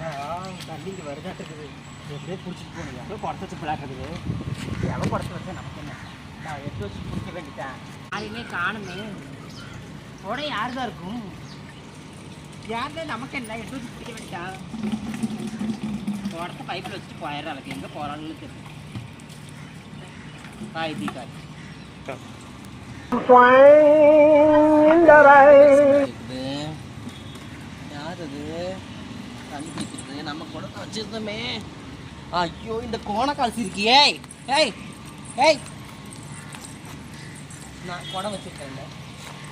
தண்ணி இங்கே வருதாட்டுக்குது எப்படியே பிடிச்சிட்டு போகணும் எப்போ குடத்த வச்சு விளையாடுறது எவ்வளோ குடத்த வச்சா நமக்கு என்ன? நான் எடுத்து வச்சு பிடிக்க வேண்டிட்டேன் யாரையுமே காணுமே. உடனே யார் தான் இருக்கும்? யாருமே நமக்கு என்ன? எடுத்து வச்சு பிடிக்க வேண்டிட்டான் குடத்த பைப்பில் வச்சுட்டு போயிடுற அளவுக்கு எங்கே போகிறான்னு தெரியும். காய் தீ காய் இருக்குது யார் அது தண்ணி பிடிக்கிறது நம்ம குடத்தை வச்சிருந்தோமே. ஐயோ இந்த கோணக்கால்சி இருக்கியே ஏய் ஏய். நான் குடம் வச்சிருக்கேன்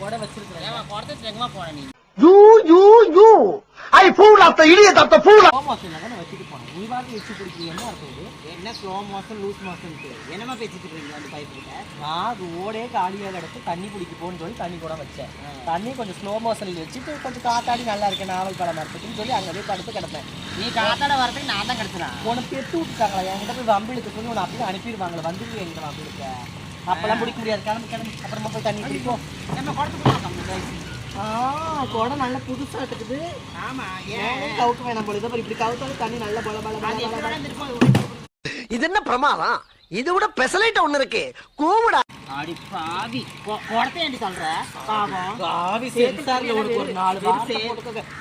குடம் வச்சிருக்கேன் குடத்தை எங்கேமா போனேன் நீ? You, you, you! I fool after idiot after fool! Slow மோஷன்ல தானே வச்சுட்டு போனேன். நீ வாட்டி வச்சு பிடிக்க என்ன அர்த்தம் இது? என்ன ஸ்லோ மோஷன் லூஸ் மோஷன்ட்டு என்னமா பேசிட்டு இருக்கீங்க அந்த பைப் கிட்ட நான் ரோடே காலியாக கிடக்கு தண்ணி பிடிக்க போன்னு சொல்லி தண்ணி குடம் வச்சேன். தண்ணி கொஞ்சம் ஸ்லோ மோஷனில் வச்சுட்டு கொஞ்சம் காத்தாடி நல்லா இருக்கேன் நாவல் பழமா இருக்குன்னு சொல்லி அங்கே போய் படுத்து கிடப்பேன் நீ காத்தாட வரதுக்கு நான் தான் கிடச்சினா உனக்கு பெத்து விட்டுட்டாங்களா? என்கிட்ட போய் வம்பிழுத்து சொல்லி உன்னை அப்படியே அனுப்பிடுவாங்களா வந்துருவே என்கிட்ட வம்பிழுக்க? அப்பெல்லாம் பிடிக்க முடியாது. கிளம்பி கிளம்பி. அப்புறமா போய் தண்ணி பிடிப்போம் நம்ம குடத்து போனோம் ஆ குடம் நல்லா புதுசா இருக்குது. ஆமா ஏன்? ஏன் கவுக்க வேணாம் போல. இதை இப்படி கவுத்தாலும் தண்ணி நல்ல பல இது என்ன பிரமாதம்? இது விட பெசலைட் ஒண்ணு இருக்கு. கூவிடா. அடி பாவி. கொ- குடத்தை ஏன்டி சொல்ற? பாவம். ஆவி சென்சார்ல உனக்கு ஒரு நாலு வார்த்தை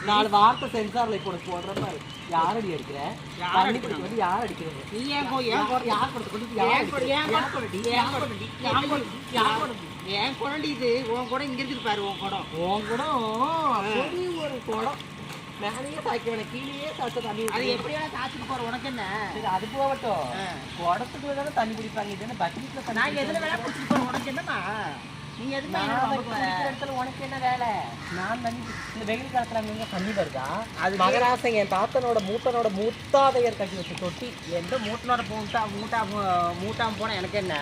நாலு வார்த்தை சென்சார்ல இப்போ உனக்கு போடுற மாதிரி. யார் அடி அடிக்கிற? யார் வந்து யார் அடிக்கிறது? நீ ஏன் கோ ஏன் யார் கொடுத்து யார் ஏன் குடம் ஏன் குடம்டி இது? உன் குடம் இங்க இருக்குது பாரு உன் குடம். உன் குடம் ஒரு குடம். மேலேயே சாய்க்க வேணாம் கீழேயே தண்ணி அது. எப்படி வேணா போற உனக்கு என்ன? சரி அது போகட்டும். ஆ. குடத்துக்கு தானே தண்ணி பிடிப்பாங்க இது என்ன பக்கெட்ல நான் எதுல வேணா குடிச்சிட்டு போறேன். உனக்கு என்னமா நீ எதுக்கு இடத்துல உனக்கு என்ன வேலை? நான் தண்ணி இந்த வெயில் காலத்துல அங்க தண்ணி வருதா? அது மகராசன் என் தாத்தனோட மூத்தனோட மூத்தாதையர் கட்டி வச்ச தொட்டி. எந்த மூட்டனோட மூட்டா மூட்டா மூட்டாம போனா எனக்கு என்ன.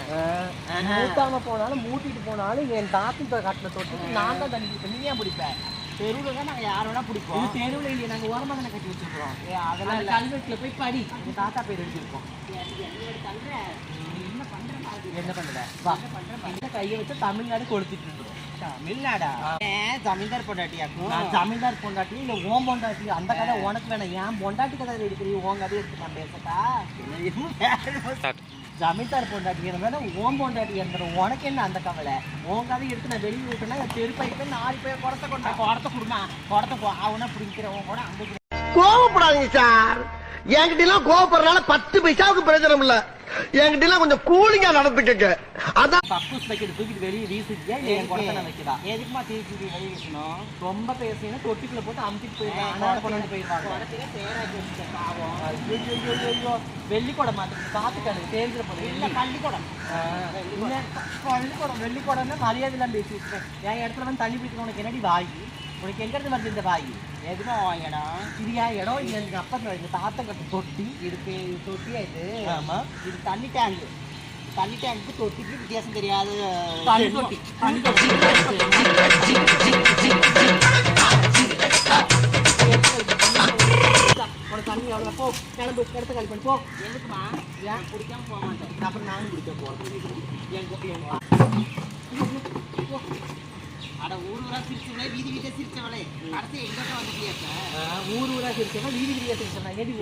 மூத்தாம போனாலும் மூட்டிட்டு போனாலும் என் தாத்தன் கட்டின தொட்டிக்கு நான் தான் தண்ணி பிடிப்பேன் நீ ஏன் பிடிப்ப தெருவுல தான் நாங்க யார் வேணா இது பிடிப்போம் தெருவில் இல்லையே நாங்க ஓரமாக தானே கட்டி வச்சிருக்கோம் ஏ, அதெல்லாம். கல்வெட்டுல போய் படி. எங்க தாத்தா பேர் எழுதியிருக்கோம். என்ன பண்ற மாதிரி? என்ன பண்ணுவ வா. இந்த கையை வச்சு தமிழ்நாடு கொளுத்திட்டு இருந்தோம் தமிழ்நாடா? ஏன் ஜமீன்தார் பொண்டாட்டியாக்கும்? நான் ஜமீன்தார் பொண்டாட்டி இல்ல ஓம் பொண்டாட்டி? அந்த கதை உனக்கு வேணாம். ஏன் பொண்டாட்டி கதை எடுக்கிறீ உன் கதை எடுத்து நான் பேசட்டா? ஜமீன்தார் பொண்டாட்டி இருந்தா ஓம் பொண்டாட்டி இருந்துடும் உனக்கு என்ன அந்த கவலை? உன் கதை எடுத்து நான் வெளியே விட்டேன்னா என் நாலு பேர் குடத்த கொண்டா குடத்தை கொடுமா குடத்தை அவனா பிடிக்கிறவன் கூட அந்த கோவப்படாதீங்க சார். என்கிட்ட எல்லாம் கோவப்படுறதுனால பத்து பைசாவுக்கு பிரயோஜனம் இல்லை. என்கிட்ட எல்லாம் கொஞ்சம் கூலிங்கா நடந்துக்கங்க. அதான் பக்கூஸ் வைக்கிறது தூக்கிட்டு வெளியே வீசிட்டியா இல்ல என் குடத்தை நான் வைக்கிறா எதுக்குமா தீச்சு வெளியே வீசணும்? ரொம்ப பேசினா தொட்டிக்குள்ள போட்டு அமுத்திட்டு போயிருவாங்க கொண்டு வந்து போயிருவாங்க குடத்துக்கு சேராக்கி வச்சுட்ட பாவம். ஐயோ, ஐயோ. வெள்ளிக்குடம் மாத்திரம் காத்துக்காது தேர்தல போது இல்ல பள்ளிக்கூடம் பள்ளிக்கூடம் வெள்ளிக்கூடம்னா மரியாதை எல்லாம் பேசிட்டு இருக்கேன் என் இடத்துல வந்து தண்ணி பிடிக்கணும் உனக்கு என்னடி வாய்? உனக்கு எங்க இருந்து வருது இந்த வாய்? உன் இடம் இது இடம் இது எங்க அப்பா எங்க தாத்தா கட்ட தொட்டி இதுக்கு இது தொட்டியா இது? ஆமா. இது தண்ணி டேங்க் தண்ணி டேங்க்கு தொட்டிக்கு வித்தியாசம் தெரியாது. தண்ணி தொட்டி. தண்ணி தொட்டி. தண்ணி எவ்வளோ போ கிளம்பு இடத்த காலி பண்ணி போ. எதுக்குமா? ஏன்? குடிக்காம போக மாட்டேன். அப்புறம் நானும் குடிக்க கொ- என் அட ஊர் ஊரா சிரிச்சவளே வீதி வீட்டே சிரிச்சவளே. கடைசி எங்கிட்ட வந்துட்டியா இப்ப? ஊர் ஊரா சிரிச்சவன் வீதி வீதியா சிரிச்சவன் ஏடி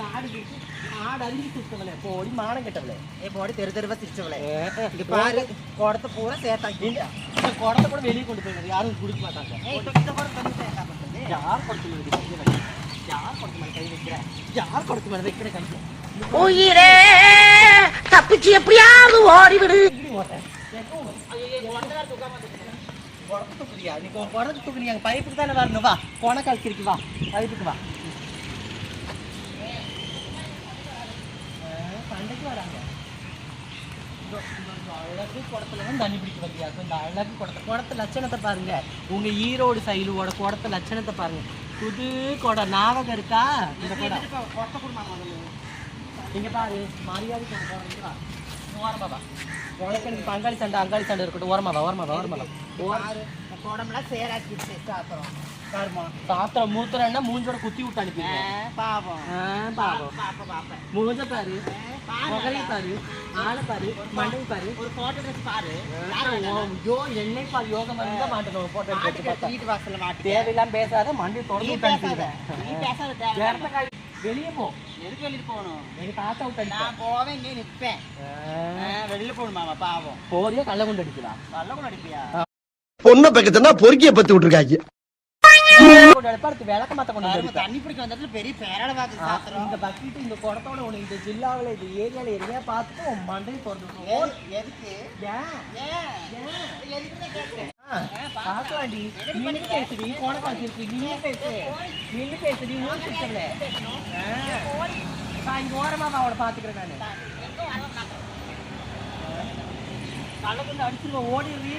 நாடு இருக்கு நாடு அழிஞ்சு சிரிச்சவளே. போடி மானம் கெட்டவளே. ஏ போடி தெரு தெருவா சிரிச்சவளே. இங்க பாரு குடத்தை பூரா சேர்த்தாங்க இந்த குடத்தை கூட வெளியே கொண்டு போயிடுறது யாரும் குடிக்க மாட்டாங்க. யார் குடத்து மேல கை வைக்கிற யார் குடத்து மேல கை வைக்கிற? யார் குடத்து மேல வைக்கிற கை உயிரே தப்பிச்சு எப்படியாவது ஓடிவிடு. குடத்தை தூக்குறியா நீ உன் குடத்தை தூக்குறீங்க எங்க பைப்புக்கு தானே வரணும். வா கொணக்கால் கிரிக்கு வா. பைப்புக்கு வா. சண்டைக்கு வராங்க. அழகு குடத்துல தான் தண்ணி பிடிக்க வந்தியா? இந்த அழகு குடத்தை குடத்த லட்சணத்தை பாருங்க. உங்க ஈரோடு சைலுவோட குடத்த லட்சணத்தை பாருங்க. புது குடம். ஞாபகம் இருக்கா? இந்த குடம். குடும்பம் முதல்ல. இங்க பாரு மரியாதை உனக்கு பங்காளி சண்டை அங்காளி சண்டை இருக்கட்டும். ஓரமா வா ஓரமா வா ஓரமா உடம்புலாம் சேராக்கிடுச்சு சாத்திரம் கருமம் சாத்திரம் மூத்திரம்னா மூஞ்சோட குத்தி விட்டு அனுப்பிடுவேன் பாவம். பாவம். பாப்பா பாப்பா மூஞ்ச பாரு. முகலை பாரு. ஆளை பாரு. மண்டை பாரு. ஒரு போட்டோ ட்ரெஸ் பாரு. யோ என்னை பாரு. யோகம் இருந்தா மாட்டணும் போட்டோ வீட்டு வாசல்ல மாட்டு தேவையில்லாம பேசாத மண்டி தொடர்ந்து பேசாத. பேசாத வெளியே போ. எதுக்கு வெளியில போகணும்? எங்க தாத்தா விட்டு நான் போவேன் இங்கே நிற்பேன் வெளியில போகணுமாமா பாவம். போறியா கள்ள கொண்டு அடிக்கலாம் நல்ல கூட அடிப்பியா பொண்ணை பக்கத்துனா பொறுக்கிய பத்தி விட்டுருக்காங்க. கொண்டு அடிப்பா கொண்டு தண்ணி பிடிக்க வந்ததுல பெரிய பேரால இந்த பக்கெட் இந்த குடத்தோட உனக்கு இந்த ஜில்லாவில் இந்த ஏரியால எங்கேயா பார்த்துட்டு உன் மண்டையை எதுக்கு ஏன் ஏன் எதுக்குன்னு கேட்கிறேன் பார்க்கலாண்டி நின்று பேசு ஊர் சுத்தல இங்க ஓரமா அவளை பாத்துக்கிறேன் நானு. அடிச்சிருவேன் ஓடிடுறீ